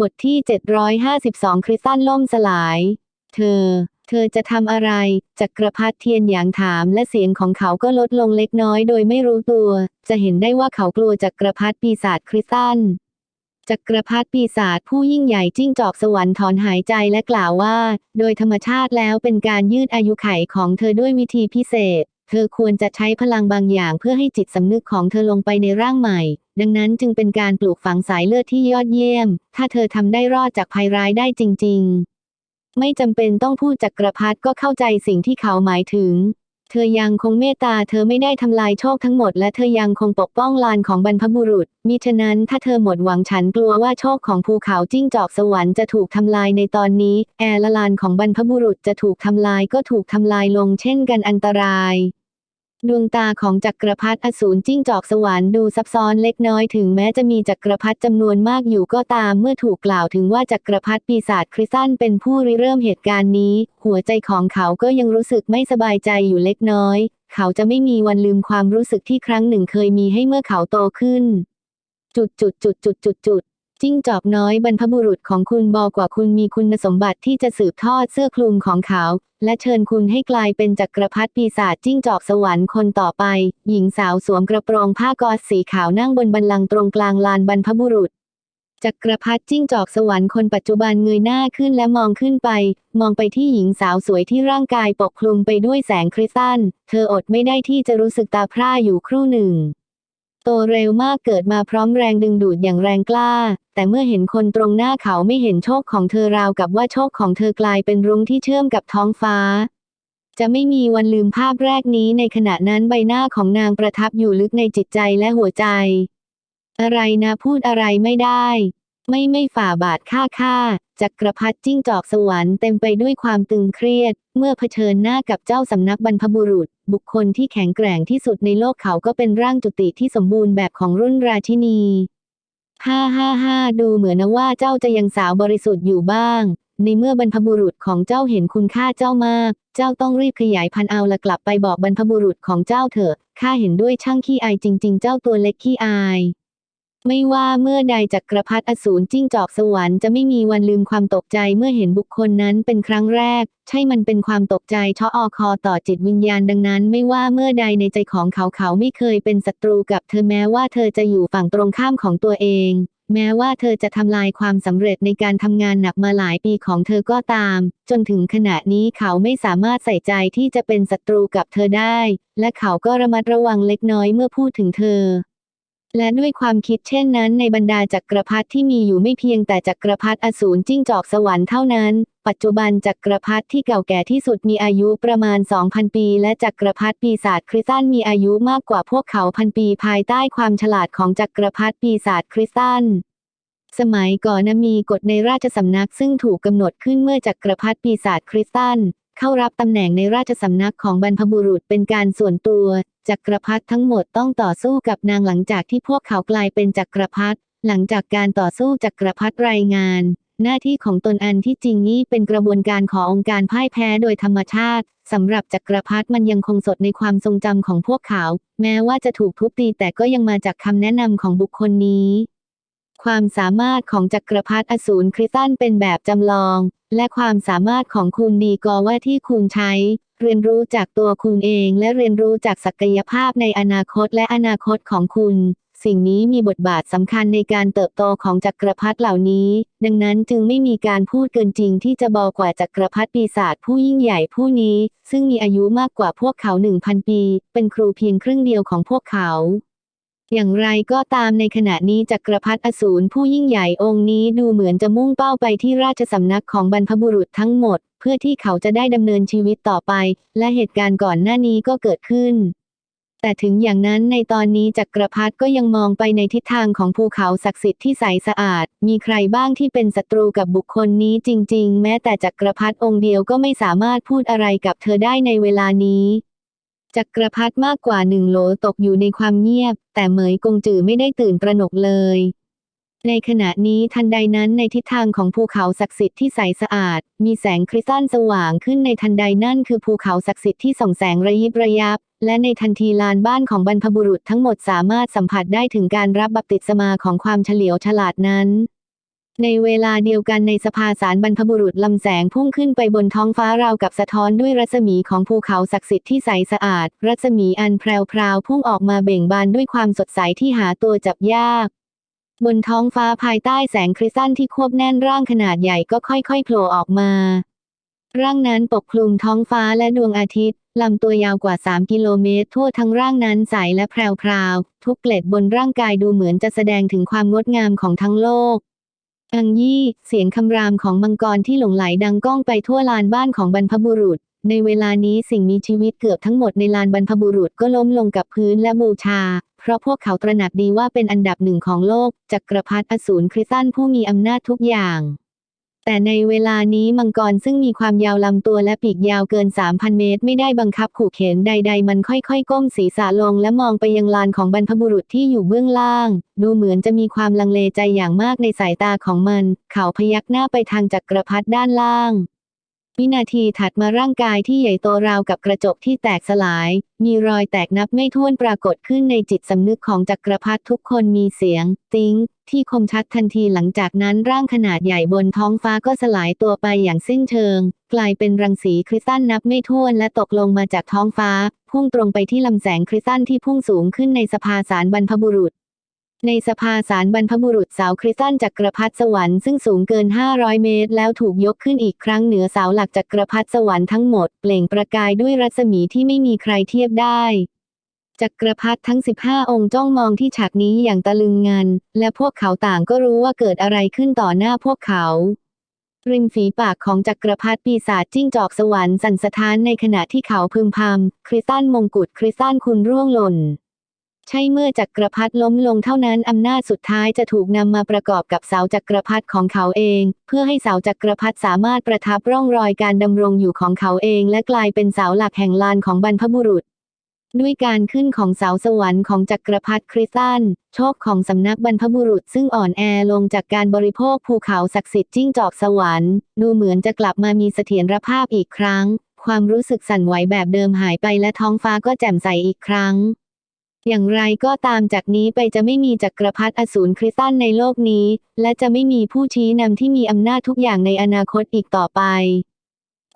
บทที่ 752 คริสตัลล่มสลาย เธอ เธอจะทำอะไร จักรพรรดิเทียนหยางถามและเสียงของเขาก็ลดลงเล็กน้อยโดยไม่รู้ตัว จะเห็นได้ว่าเขากลัวจักรพรรดิปีศาจคริสตัลจักรพรรดิปีศาจผู้ยิ่งใหญ่จิ้งจอกสวรรค์ถอนหายใจและกล่าวว่า โดยธรรมชาติแล้วเป็นการยืดอายุไขของเธอด้วยวิธีพิเศษ เธอควรจะใช้พลังบางอย่างเพื่อให้จิตสำนึกของเธอลงไปในร่างใหม่ ดังนั้นจึงเป็นการปลูกฝังสายเลือดที่ยอดเยี่ยม ถ้าเธอทำได้รอดจากภัยร้ายได้จริง ๆ ไม่จำเป็นต้องพูดจักรพรรดิก็เข้าใจสิ่งที่เขาหมายถึง เธอยังคงเมตตาเธอไม่ได้ทำลายโชคทั้งหมด และเธอยังคงปกป้องลานของบรรพบุรุษ มิฉะนั้นถ้าเธอหมดหวังฉันกลัวว่าโชคของภูเขาจิ้งจอกสวรรค์จะถูกทำลายในตอนนี้ แอร์ละลานของบรรพบุรุษจะถูกทำลายก็ถูกทำลายลงเช่นกันอันตราย ดวงตาของจักรพรรดิอสูรจิ้งจอกสวรรค์ดูซับซ้อนเล็กน้อยถึงแม้จะมีจักรพรรดิจำนวนมากอยู่ก็ตามเมื่อถูกกล่าวถึงว่าจักรพรรดิปีศาจคริสตันเป็นผู้ริเริ่มเหตุการณ์นี้ หัวใจของเขาก็ยังรู้สึกไม่สบายใจอยู่เล็กน้อย เขาจะไม่มีวันลืมความรู้สึกที่ครั้งหนึ่งเคยมีให้เมื่อเขาโตขึ้น จุดจุดจุดจุดจุดจุด จิ้งจอกน้อยบรรพบุรุษของคุณบอกว่าคุณมีคุณสมบัติที่จะสืบทอดเสื้อคลุมของเขา และเชิญคุณให้กลายเป็นจักรพรรดิปีศาจจิ้งจอกสวรรค์คนต่อไป หญิงสาวสวมกระโปรงผ้ากอสสีขาวนั่งบนบันลังตรงกลางลานบรรพบุรุษจักรพรรดิจิ้งจอกสวรรค์คนปัจจุบันเงยหน้าขึ้นและมองขึ้นไป มองไปที่หญิงสาวสวยที่ร่างกายปกคลุมไปด้วยแสงคริสตัล เธออดไม่ได้ที่จะรู้สึกตาพร่าอยู่ครู่หนึ่ง โตเร็วมากเกิดมาพร้อมแรงดึงดูดอย่างแรงกล้า แต่เมื่อเห็นคนตรงหน้าเขาไม่เห็นโชคของเธอราวกับว่าโชคของเธอกลายเป็นรุ้งที่เชื่อมกับท้องฟ้า จะไม่มีวันลืมภาพแรกนี้ในขณะนั้นใบหน้าของนางประทับอยู่ลึกในจิตใจและหัวใจ อะไรนะพูดอะไรไม่ได้ ไม่ไม่ฝ่าบาทค่าค่าจักรพรรดิจิ้งจอกสวรรค์เต็มไปด้วยความตึงเครียด เมื่อเผชิญหน้ากับเจ้าสำนักบรรพบุรุษ บุคคลที่แข็งแกร่งที่สุดในโลกเขาก็เป็นร่างจุติที่สมบูรณ์แบบของรุ่นราชินีฮ่าฮ่าฮ่าดูเหมือนนะว่าเจ้าจะยังสาวบริสุทธิ์อยู่บ้าง ในเมื่อบรรพบุรุษของเจ้าเห็นคุณค่าเจ้ามาก เจ้าต้องรีบขยายพันธุ์เอาละกลับไปบอกบรรพบุรุษของเจ้าเถอะข้าเห็นด้วยช่างขี้อายจริง ๆ เจ้าตัวเล็กขี้อาย ไม่ว่าเมื่อใดจักรพรรดิอสูรจิ้งจอกสวรรค์จะไม่มีวันลืมความตกใจเมื่อเห็นบุคคลนั้นเป็นครั้งแรก ใช่มันเป็นความตกใจชาะอคอต่อจิตวิญญาณดังนั้น ไม่ว่าเมื่อใดในใจของเขาเขาไม่เคยเป็นศัตรูกับเธอแม้ว่าเธอจะอยู่ฝั่งตรงข้ามของตัวเอง แม้ว่าเธอจะทำลายความสำเร็จในการทำงานหนักมาหลายปีของเธอก็ตาม จนถึงขณะนี้เขาไม่สามารถใส่ใจที่จะเป็นศัตรูกับเธอได้ และเขาก็ระมัดระวังเล็กน้อยเมื่อพูดถึงเธอ และด้วยความคิดเช่นนั้นในบรรดาจักรพรรดิที่มีอยู่ไม่เพียงแต่จักรพรรดิอสูรจิ้งจอกสวรรค์เท่านั้น ปัจจุบันจักรพรรดิที่เก่าแก่ที่สุดมีอายุประมาณ 2,000 ปี และจักรพรรดิปีศาจคริสตันมีอายุมากกว่าพวกเขาพันปีภายใต้ความฉลาดของจักรพรรดิปีศาจคริสตันสมัยก่อนมีกฎในราชสำนักซึ่งถูกกำหนดขึ้นเมื่อจักรพรรดิปีศาจคริสตัน เข้ารับตำแหน่งในราชสำนักของบรรพบุรุษเป็นการส่วนตัว จักรพรรดิทั้งหมดต้องต่อสู้กับนางหลังจากที่พวกเขากลายเป็นจักรพรรดิหลังจากการต่อสู้จักรพรรดิรายงาน หน้าที่ของตนอันที่จริงนี้เป็นกระบวนการขององค์การพ่ายแพ้โดยธรรมชาติสำหรับจักรพรรดิมันยังคงสดในความทรงจำของพวกเขา แม้ว่าจะถูกทุบตีแต่ก็ยังมาจากคำแนะนำของบุคคลนี้ ความสามารถของจักรพรรดิอสูรคริสตันเป็นแบบจำลอง และความสามารถของคุณดีกว่าที่คุณใช้ เรียนรู้จากตัวคุณเองและเรียนรู้จากศักยภาพในอนาคตและอนาคตของคุณ สิ่งนี้มีบทบาทสำคัญในการเติบโตของจักรพรรดิเหล่านี้ ดังนั้นจึงไม่มีการพูดเกินจริงที่จะบอกว่าจักรพรรดิปีศาจผู้ยิ่งใหญ่ผู้นี้ ซึ่งมีอายุมากกว่าพวกเขาหนึ่งพันปี เป็นครูเพียงครึ่งเดียวของพวกเขา อย่างไรก็ตามในขณะนี้จักรพรรดิอสูรผู้ยิ่งใหญ่องค์นี้ดูเหมือนจะมุ่งเป้าไปที่ราชสำนักของบรรพบุรุษทั้งหมด เพื่อที่เขาจะได้ดำเนินชีวิตต่อไป และเหตุการณ์ก่อนหน้านี้ก็เกิดขึ้น แต่ถึงอย่างนั้นในตอนนี้จักรพรรดิก็ยังมองไปในทิศทางของภูเขาศักดิ์สิทธิ์ที่ใสสะอาด มีใครบ้างที่เป็นศัตรูกับบุคคลนี้จริง ๆ แม้แต่จักรพรรดิองค์เดียวก็ไม่สามารถพูดอะไรกับเธอได้ในเวลานี้ จักรพรรดิมากกว่าหนึ่งโหลตกอยู่ในความเงียบ แต่เหมยกงจือไม่ได้ตื่นตระหนกเลย ในขณะนี้ทันใดนั้นในทิศทางของภูเขาศักดิ์สิทธิ์ที่ใสสะอาด มีแสงคริสตัลสว่างขึ้นในทันใดนั่นคือภูเขาศักดิ์สิทธิ์ที่ส่องแสงระยิบระยับ และในทันทีลานบ้านของบรรพบุรุษทั้งหมดสามารถสัมผัสได้ถึงการรับบัพติศมาของความเฉลียวฉลาดนั้น ในเวลาเดียวกันในสภาสารบรรพบุรุษลำแสงพุ่งขึ้นไปบนท้องฟ้าราวกับสะท้อนด้วยรัศมีของภูเขาศักดิ์สิทธิ์ที่ใสสะอาด รัศมีอันแพรวๆพุ่งออกมาเบ่งบานด้วยความสดใสที่หาตัวจับยาก บนท้องฟ้าภายใต้แสงคริสตัลที่ควบแน่นร่างขนาดใหญ่ก็ค่อยๆโผล่ออกมา ร่างนั้นปกคลุมท้องฟ้าและดวงอาทิตย์ลำตัวยาวกว่า 3 กิโลเมตร ทั่วทั้งร่างนั้นใสและแพรวๆทุกเกล็ดบนร่างกายดูเหมือนจะแสดงถึงความงดงามของทั้งโลก อังยี่ เสียงคำรามของมังกรที่หลงไหลดังก้องไปทั่วลานบ้านของบรรพบุรุษ ในเวลานี้สิ่งมีชีวิตเกือบทั้งหมดในลานบรรพบุรุษก็ล้มลงกับพื้นและบูชา เพราะพวกเขาตระหนักดีว่าเป็นอันดับหนึ่งของโลกจักกรพรรดิอสูรคริสตันผู้มีอำนาจทุกอย่าง แต่ในเวลานี้มังกรซึ่งมีความยาวลำตัวและปีกยาวเกิน 3,000 เมตร ไม่ได้บังคับขู่เข็นใด ๆ มันค่อยๆ ก้มศีรษะลงและมองไปยังลานของบรรพบุรุษที่อยู่เบื้องล่าง ดูเหมือนจะมีความลังเลใจอย่างมากในสายตาของมัน เขาพยักหน้าไปทางจักรพรรดิด้านล่างวินาทีถัดมาร่างกายที่ใหญ่โตราวกับกระจกที่แตกสลาย มีรอยแตกนับไม่ถ้วนปรากฏขึ้นในจิตสำนึกของจักรพรรดิทุกคนมีเสียง ติ้ง ที่คมชัดทันทีหลังจากนั้นร่างขนาดใหญ่บนท้องฟ้าก็สลายตัวไปอย่างสิ้นเชิง กลายเป็นรังสีคริสตัลนับไม่ถ้วนและตกลงมาจากท้องฟ้า พุ่งตรงไปที่ลำแสงคริสตัลที่พุ่งสูงขึ้นในสภาสารบรรพบุรุษ ในสภาสารบรรพบุรุษเสาคริสตัลจักรพรรดิสวรรค์ซึ่งสูงเกิน 500 เมตร แล้วถูกยกขึ้นอีกครั้งเหนือเสาหลักจักรพรรดิสวรรค์ทั้งหมด เปล่งประกายด้วยรัศมีที่ไม่มีใครเทียบได้ จักรพรรดิทั้ง 15 องค์จ้องมองที่ฉากนี้อย่างตะลึงงัน และพวกเขาต่างก็รู้ว่าเกิดอะไรขึ้นต่อหน้าพวกเขา ริมฝีปากของจักรพรรดิปีศาจจิ้งจอกสวรรค์สั่นสะท้านในขณะที่เขาพึมพำคริสตัลมงกุฎคริสตัลคุณร่วงหล่น ใช่เมื่อจักรพรรดิล้มลงเท่านั้นอำนาจสุดท้ายจะถูกนำมาประกอบกับเสาจักรพรรดิของเขาเอง เพื่อให้เสาจักรพรรดิสามารถประทับร่องรอยการดำรงอยู่ของเขาเอง และกลายเป็นเสาหลักแห่งลานของบรรพบุรุษ ด้วยการขึ้นของเสาสวรรค์ของจักรพรรดิคริสตัน โชคของสำนักบรรพบุรุษซึ่งอ่อนแอลงจากการบริโภคภูเขาศักดิ์สิทธิ์จิ้งจอกสวรรค์ ดูเหมือนจะกลับมามีเสถียรภาพอีกครั้ง ความรู้สึกสั่นไหวแบบเดิมหายไปและท้องฟ้าก็แจ่มใสอีกครั้ง อย่างไรก็ตามจากนี้ไปจะไม่มีจักรพรรดิอสูรคริสตันในโลกนี้ และจะไม่มีผู้ชี้นำที่มีอำนาจทุกอย่างในอนาคตอีกต่อไป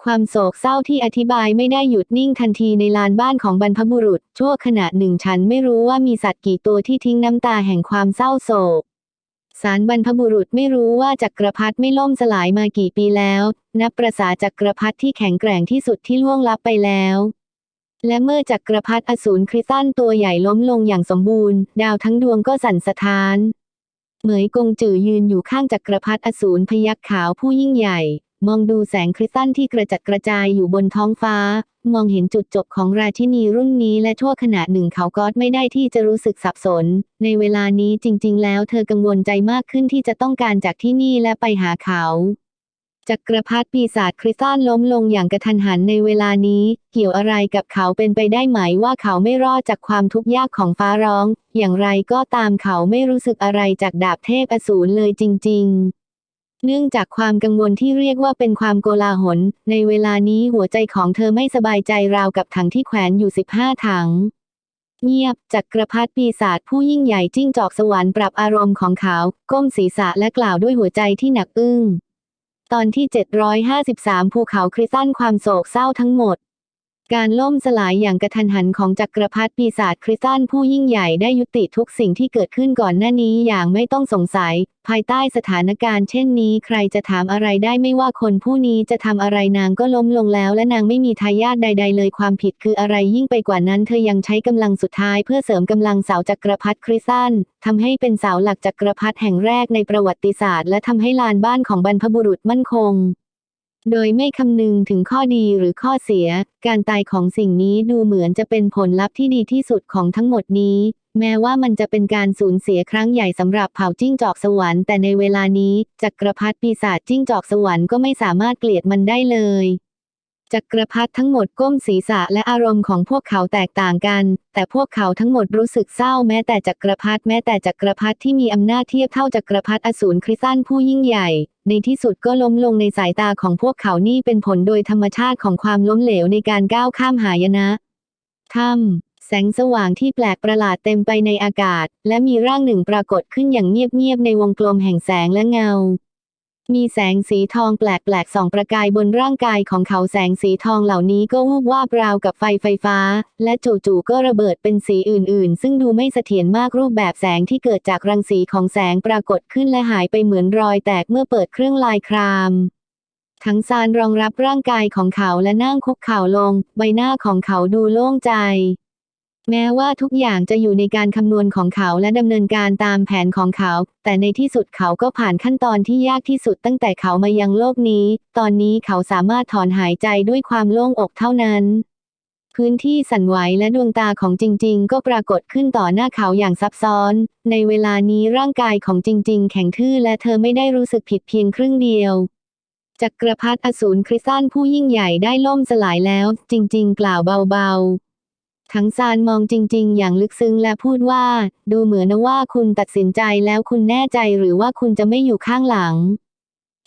ความโศกเศร้าที่อธิบายไม่ได้หยุดนิ่งทันทีในลานบ้านของบรรพบุรุษ ชั่วขณะหนึ่งฉันไม่รู้ว่ามีสัตว์กี่ตัวที่ทิ้งน้ำตาแห่งความเศร้าโศกสารบรรพบุรุษไม่รู้ว่าจักรพรรดิไม่ล่มสลายมากี่ปีแล้ว นับประสาจักรพรรดิที่แข็งแกร่งที่สุดที่ล่วงลับไปแล้ว และเมื่อจักรพรรดิอสูรคริสตันตัวใหญ่ล้มลงอย่างสมบูรณ์ ดาวทั้งดวงก็สั่นสะท้าน เหมยกงจือยืนอยู่ข้างจักรพรรดิอสูรพยักขาวผู้ยิ่งใหญ่ มองดูแสงคริสตัลที่กระจัดกระจายอยู่บนท้องฟ้า มองเห็นจุดจบของราชินีรุ่นนี้และชั่วขณะหนึ่งเขาก็ไม่ได้ที่จะรู้สึกสับสน ในเวลานี้จริง ๆ แล้วเธอกังวลใจมากขึ้นที่จะต้องการจากที่นี่และไปหาเขาจักรพรรดิปีศาจคริสตัลล้มลงอย่างกระทันหันในเวลานี้ เกี่ยวอะไรกับเขาเป็นไปได้ไหมว่าเขาไม่รอดจากความทุกข์ยากของฟ้าร้อง อย่างไรก็ตามเขาไม่รู้สึกอะไรจากดาบเทพอสูรเลยจริง ๆ เนื่องจากความกังวลที่เรียกว่าเป็นความโกลาหล ในเวลานี้หัวใจของเธอไม่สบายใจราวกับถังที่แขวนอยู่ 15 ถัง เงียบจักรพรรดิปีศาจผู้ยิ่งใหญ่จิ้งจอกสวรรค์ปรับอารมณ์ของเขา ก้มศีรษะและกล่าวด้วยหัวใจที่หนักอึ้ง ตอนที่ 753 ภูเขาคริสตันความโศกเศร้าทั้งหมด การล่มสลายอย่างกระทันหันของจักรพรรดิปีศาจคริสตัลผู้ยิ่งใหญ่ได้ยุติทุกสิ่งที่เกิดขึ้นก่อนหน้านี้อย่างไม่ต้องสงสัย ภายใต้สถานการณ์เช่นนี้ใครจะถามอะไรได้ไม่ว่าคนผู้นี้จะทำอะไรนางก็ล้มลงแล้ว และนางไม่มีทายาทใด ๆ เลยความผิดคืออะไรยิ่งไปกว่านั้น เธอยังใช้กำลังสุดท้ายเพื่อเสริมกำลังเสาจักรพรรดิคริสตัลทำให้เป็นเสาหลักจักรพรรดิแห่งแรกในประวัติศาสตร์ และทำให้ลานบ้านของบรรพบุรุษมั่นคง โดยไม่คำนึงถึงข้อดีหรือข้อเสีย การตายของสิ่งนี้ดูเหมือนจะเป็นผลลัพธ์ที่ดีที่สุดของทั้งหมดนี้ แม้ว่ามันจะเป็นการสูญเสียครั้งใหญ่สำหรับเผ่าจิ้งจอกสวรรค์แต่ในเวลานี้จักรพรรดิปีศาจจิ้งจอกสวรรค์ก็ไม่สามารถเกลียดมันได้เลยจักรพรรดิทั้งหมดก้มศีรษะและอารมณ์ของพวกเขาแตกต่างกัน แต่พวกเขาทั้งหมดรู้สึกเศร้าแม้แต่จักรพรรดิแม้แต่จักรพรรดิที่มีอำนาจเทียบเท่าจักรพรรดิอสูรคริสตันผู้ยิ่งใหญ่ ในที่สุดก็ล้มลงในสายตาของพวกเขานี่เป็นผลโดยธรรมชาติของความล้มเหลวในการก้าวข้ามหายนะถ้ำแสงสว่างที่แปลกประหลาดเต็มไปในอากาศ และมีร่างหนึ่งปรากฏขึ้นอย่างเงียบๆในวงกลมแห่งแสงและเงา มีแสงสีทองแปลกๆส่องประกายบนร่างกายของเขาแสงสีทองเหล่านี้ก็วูบวาบราวกับไฟไฟฟ้า และจู่ๆก็ระเบิดเป็นสีอื่นๆ ซึ่งดูไม่เสถียรมากรูปแบบแสงที่เกิดจากรังสีของแสงปรากฏขึ้นและหายไปเหมือนรอยแตกเมื่อเปิดเครื่องลายครามทั้งซานรองรับร่างกายของเขาและนั่งคุกเข่าลง ใบหน้าของเขาดูโล่งใจ แม้ว่าทุกอย่างจะอยู่ในการคำนวณของเขาและดำเนินการตามแผนของเขา แต่ในที่สุดเขาก็ผ่านขั้นตอนที่ยากที่สุดตั้งแต่เขามายังโลกนี้ ตอนนี้เขาสามารถถอนหายใจด้วยความโล่งอกเท่านั้น พื้นที่สั่นไหวและดวงตาของจริง ๆ ก็ปรากฏขึ้นต่อหน้าเขาอย่างซับซ้อน ในเวลานี้ร่างกายของจริง ๆ แข็งทื่อและเธอไม่ได้รู้สึกผิดเพียงครึ่งเดียวจักรพรรดิอสูรคริสตันผู้ยิ่งใหญ่ได้ล่มสลายแล้ว จริง ๆ กล่าวเบาๆ ทั้งซานมองจริง ๆ อย่างลึกซึ้งและพูดว่า ดูเหมือนนะว่าคุณตัดสินใจแล้วคุณแน่ใจหรือว่าคุณจะไม่อยู่ข้างหลัง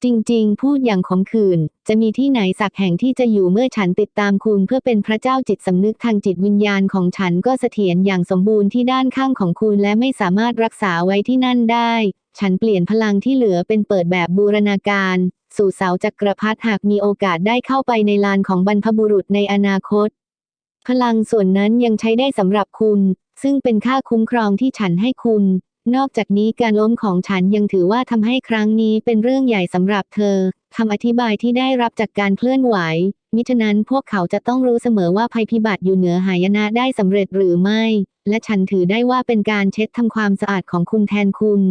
จริง ๆ พูดอย่างขมขื่นจะมีที่ไหนสักแห่งที่จะอยู่เมื่อฉันติดตามคุณเพื่อเป็นพระเจ้าจิตสำนึกทางจิตวิญญาณของฉันก็เสถียรอย่างสมบูรณ์ที่ด้านข้างของคุณและไม่สามารถรักษาไว้ที่นั่นได้ ฉันเปลี่ยนพลังที่เหลือเป็นเปิดแบบบูรณาการ สู่เสาจักรพรรดิหากมีโอกาสได้เข้าไปในลานของบรรพบุรุษในอนาคต พลังส่วนนั้นยังใช้ได้สำหรับคุณ ซึ่งเป็นค่าคุ้มครองที่ฉันให้คุณ นอกจากนี้การล้มของฉันยังถือว่าทำให้ครั้งนี้เป็นเรื่องใหญ่สำหรับเธอคำอธิบายที่ได้รับจากการเคลื่อนไหว มิฉะนั้นพวกเขาจะต้องรู้เสมอว่าภัยพิบัติอยู่เหนือหายนะได้สำเร็จหรือไม่ และฉันถือได้ว่าเป็นการเช็ดทำความสะอาดของคุณแทนคุณ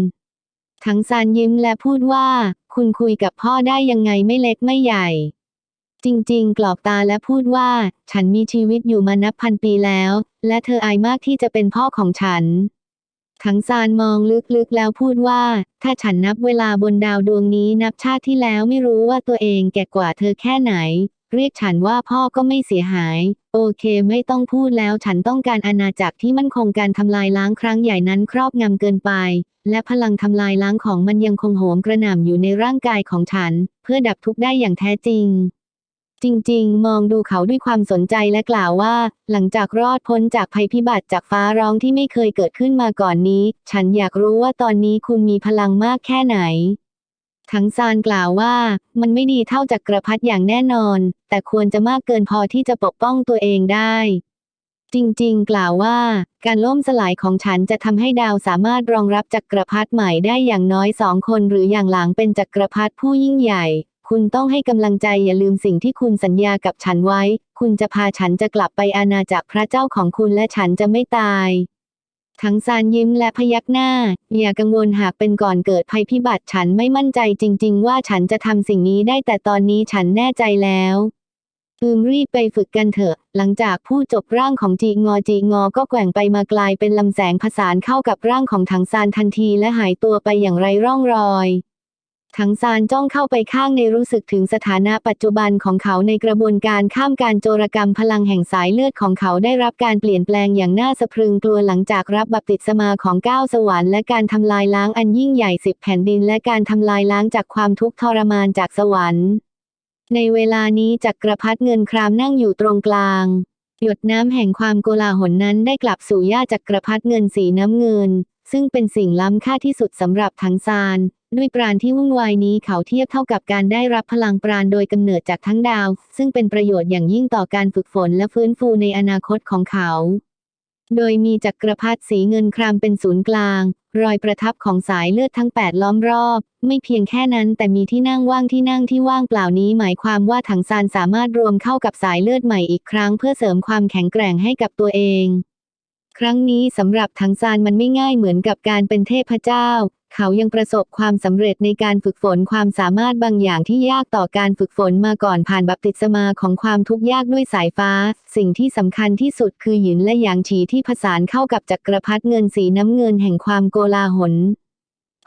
ทั้งซานยิ้มและพูดว่า คุณคุยกับพ่อได้ยังไงไม่เล็กไม่ใหญ่ จริง ๆ กรอกตาและพูดว่า ฉันมีชีวิตอยู่มานับพันปีแล้ว และเธออายมากที่จะเป็นพ่อของฉันทั้งซานมองลึกๆแล้วพูดว่า ถ้าฉันนับเวลาบนดาวดวงนี้นับชาติที่แล้วไม่รู้ว่าตัวเองแก่กว่าเธอแค่ไหน เรียกฉันว่าพ่อก็ไม่เสียหาย โอเคไม่ต้องพูดแล้วฉันต้องการอาณาจักรที่มั่นคงการทำลายล้างครั้งใหญ่นั้นครอบงำเกินไป และพลังทำลายล้างของมันยังคงโหมกระหน่ำอยู่ในร่างกายของฉัน เพื่อดับทุกข์ได้อย่างแท้จริง จริงๆ มองดูเขาด้วยความสนใจและกล่าวว่า หลังจากรอดพ้นจากภัยพิบัติจากฟ้าร้องที่ไม่เคยเกิดขึ้นมาก่อนนี้ ฉันอยากรู้ว่าตอนนี้คุณมีพลังมากแค่ไหน ทั้งซานกล่าวว่า มันไม่ดีเท่าจากกระพัดอย่างแน่นอน แต่ควรจะมากเกินพอที่จะปกป้องตัวเองได้ จริงๆ กล่าวว่า การล่มสลายของฉันจะทำให้ดาวสามารถรองรับจักกรพรรดิใหม่ได้อย่างน้อยสองคนหรืออย่างหลังเป็นจักรพรรดิผู้ยิ่งใหญ่ คุณต้องให้กำลังใจอย่าลืมสิ่งที่คุณสัญญากับฉันไว้ คุณจะพาฉันจะกลับไปอาณาจักรพระเจ้าของคุณและฉันจะไม่ตาย ทั้งซานยิ้มและพยักหน้า อย่ากังวลหากเป็นก่อนเกิดภัยพิบัติฉันไม่มั่นใจจริง ๆ ว่าฉันจะทำสิ่งนี้ได้แต่ตอนนี้ฉันแน่ใจแล้วอืมรีบไปฝึกกันเถอะ หลังจากพูดจบร่างของจีงอจีงอก็แกว่งไปมากลายเป็นลำแสงผสานเข้ากับร่างของถังซานทันทีและหายตัวไปอย่างไรร่องรอย ถังซานจ้องเข้าไปข้างในรู้สึกถึงสถานะปัจจุบันของเขาในกระบวนการข้ามการโจรกรรมพลังแห่งสายเลือดของเขาได้รับการเปลี่ยนแปลงอย่างน่าสะพรึงกลัวหลังจากรับบัพติศมาของก้าวสวรรค์และการทำลายล้างอันยิ่งใหญ่สิบแผ่นดินและการทำลายล้างจากความทุกข์ทรมานจากสวรรค์ ในเวลานี้จักรพรรดิเงินครามนั่งอยู่ตรงกลาง หยดน้ำแห่งความโกลาหลนั้นได้กลับสู่ย่าจักรพรรดิเงินสีน้ำเงิน ซึ่งเป็นสิ่งล้ำค่าที่สุดสำหรับทั้งซาน ด้วยปราณที่วุ่นวายนี้เขาเทียบเท่ากับการได้รับพลังปราณโดยกำเนิดจากทั้งดาว ซึ่งเป็นประโยชน์อย่างยิ่งต่อการฝึกฝนและฟื้นฟูในอนาคตของเขา โดยมีจักรพรรดิสีเงินครามเป็นศูนย์กลาง รอยประทับของสายเลือดทั้ง8ล้อมรอบ ไม่เพียงแค่นั้นแต่มีที่นั่งว่างที่นั่งที่ว่างเปล่านี้ หมายความว่าถังซานสามารถรวมเข้ากับสายเลือดใหม่อีกครั้ง เพื่อเสริมความแข็งแกร่งให้กับตัวเองครั้งนี้สำหรับถังซานมันไม่ง่ายเหมือนกับการเป็นเทพเจ้า เขายังประสบความสำเร็จในการฝึกฝนความสามารถบางอย่างที่ยากต่อการฝึกฝนมาก่อนผ่านบัพติศมาของความทุกข์ยากด้วยสายฟ้า สิ่งที่สำคัญที่สุดคือหยินและหยางฉีที่ผสานเข้ากับจักรพรรดิเงินสีน้ำเงินแห่งความโกลาหล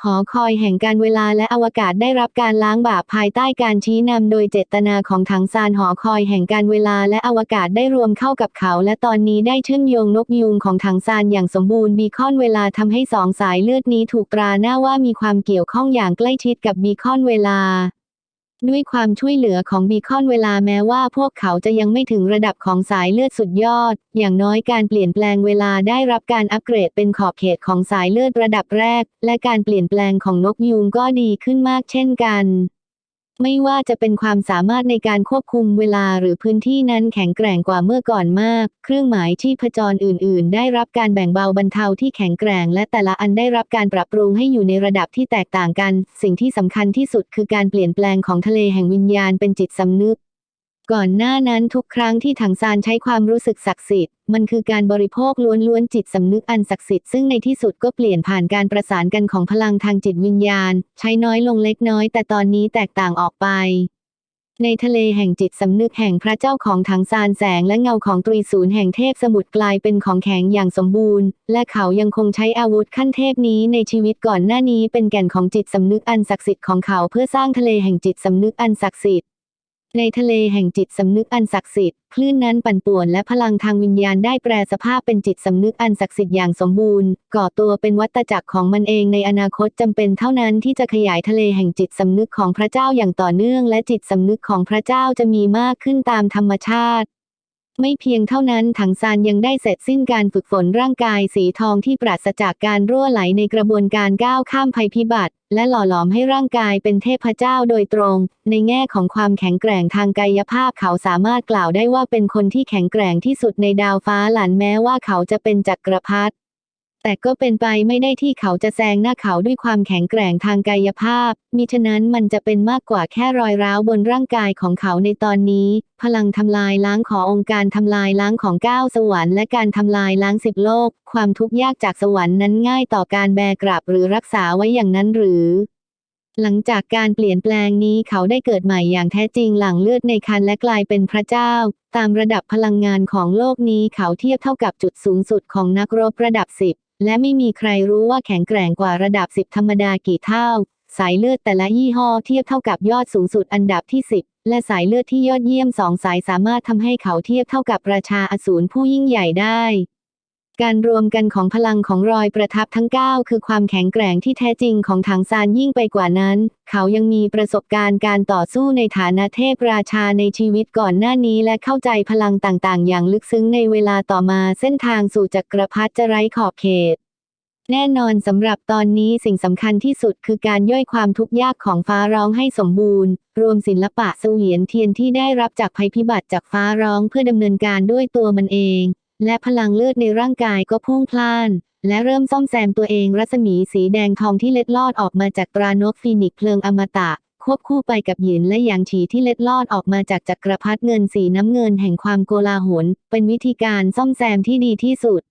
หอคอยแห่งการเวลาและอวกาศได้รับการล้างบาปภายใต้การชี้นำโดยเจตนาของถังซานหอคอยแห่งการเวลาและอวกาศได้รวมเข้ากับเขา และตอนนี้ได้เชื่อมโยงนกยูงของถังซานอย่างสมบูรณ์บีคอนเวลาทำให้สองสายเลือดนี้ถูกตราหน้าว่ามีความเกี่ยวข้องอย่างใกล้ชิดกับบีคอนเวลา ด้วยความช่วยเหลือของบีคอนเวลาแม้ว่าพวกเขาจะยังไม่ถึงระดับของสายเลือดสุดยอด อย่างน้อยการเปลี่ยนแปลงเวลาได้รับการอัปเกรดเป็นขอบเขตของสายเลือดระดับแรก และการเปลี่ยนแปลงของนกยูงก็ดีขึ้นมากเช่นกัน ไม่ว่าจะเป็นความสามารถในการควบคุมเวลาหรือพื้นที่นั้นแข็งแกร่งกว่าเมื่อก่อนมาก เครื่องหมายที่พจรอื่น ๆ ได้รับการแบ่งเบาบรรเทาที่แข็งแกร่ง และแต่ละอันได้รับการปรับปรุงให้อยู่ในระดับที่แตกต่างกัน สิ่งที่สำคัญที่สุดคือการเปลี่ยนแปลงของทะเลแห่งวิญญาณเป็นจิตสำนึก ก่อนหน้านั้นทุกครั้งที่ถังซานใช้ความรู้สึกศักดิ์สิทธิ์ มันคือการบริโภคล้วนๆจิตสำนึกอันศักดิ์สิทธิ์ซึ่งในที่สุดก็เปลี่ยนผ่านการประสานกันของพลังทางจิตวิญญาณ ใช้น้อยลงเล็กน้อยแต่ตอนนี้แตกต่างออกไป ในทะเลแห่งจิตสำนึกแห่งพระเจ้าของถังซานแสงและเงาของตรีศูนย์แห่งเทพสมุทรกลายเป็นของแข็งอย่างสมบูรณ์ และเขายังคงใช้อาวุธขั้นเทพนี้ในชีวิตก่อนหน้านี้เป็นแก่นของจิตสำนึกอันศักดิ์สิทธิ์ของเขาเพื่อสร้างทะเลแห่งจิตสำนึกอันศักดิ์สิทธิ์ ในทะเลแห่งจิตสำนึกอันศักดิ์สิทธิ์คลื่นนั้นปั่นป่วนและพลังทางวิญญาณได้แปรสภาพเป็นจิตสำนึกอันศักดิ์สิทธิ์อย่างสมบูรณ์ ก่อตัวเป็นวัตจักรของมันเองในอนาคตจำเป็นเท่านั้นที่จะขยายทะเลแห่งจิตสำนึกของพระเจ้าอย่างต่อเนื่อง และจิตสำนึกของพระเจ้าจะมีมากขึ้นตามธรรมชาติ ไม่เพียงเท่านั้นถังซานยังได้เสร็จสิ้นการฝึกฝนร่างกายสีทองที่ปราศจากการรั่วไหลในกระบวนการก้าวข้ามภัยพิบัติ และหล่อหลอมให้ร่างกายเป็นเทพเจ้าโดยตรง ในแง่ของความแข็งแกร่งทางกายภาพเขาสามารถกล่าวได้ว่าเป็นคนที่แข็งแกร่งที่สุดในดาวฟ้าหลันแม้ว่าเขาจะเป็นจักรพรรดิ แต่ก็เป็นไปไม่ได้ที่เขาจะแซงหน้าเขาด้วยความแข็งแกร่งทางกายภาพ มิฉะนั้นมันจะเป็นมากกว่าแค่รอยร้าวบนร่างกายของเขาในตอนนี้ พลังทำลายล้างขององค์การทำลายล้างของก้าวสวรรค์และการทำลายล้างสิบโลก ความทุกข์ยากจากสวรรค์นั้นง่ายต่อการแบกกลับหรือรักษาไว้อย่างนั้นหรือหลังจากการเปลี่ยนแปลงนี้เขาได้เกิดใหม่อย่างแท้จริงหลังเลือดในคันและกลายเป็นพระเจ้า ตามระดับพลังงานของโลกนี้เขาเทียบเท่ากับจุดสูงสุดของนักรบระดับสิบ และไม่มีใครรู้ว่าแข็งแกร่งกว่าระดับสิบธรรมดากี่เท่า สายเลือดแต่ละยี่ห้อเทียบเท่ากับยอดสูงสุดอันดับที่สิบและสายเลือดที่ยอดเยี่ยมสองสายสามารถทำให้เขาเทียบเท่ากับราชาอสูรผู้ยิ่งใหญ่ได้ การรวมกันของพลังของรอยประทับทั้ง 9 คือความแข็งแกร่งที่แท้จริงของถังซานยิ่งไปกว่านั้น เขายังมีประสบการณ์การต่อสู้ในฐานะเทพราชาในชีวิตก่อนหน้านี้และเข้าใจพลังต่างๆ อย่างลึกซึ้งในเวลาต่อมาเส้นทางสู่จักรพรรดิจะไร้ขอบเขต แน่นอนสำหรับตอนนี้สิ่งสำคัญที่สุดคือการย่อยความทุกข์ยากของฟ้าร้องให้สมบูรณ์ รวมศิลปะเสวียนเทียนที่ได้รับจากภัยพิบัติจากฟ้าร้องเพื่อดำเนินการด้วยตัวมันเอง และพลังเลือดในร่างกายก็พุ่งพล่าน และเริ่มซ่อมแซมตัวเองรัศมีสีแดงทองที่เล็ดลอดออกมาจากตรานกฟีนิกเพลิงอมตะ ควบคู่ไปกับหยินและหยางฉีที่เล็ดลอดออกมาจากจักรพรรดิเงินสีน้ำเงินแห่งความโกลาหลเป็นวิธีการซ่อมแซมที่ดีที่สุด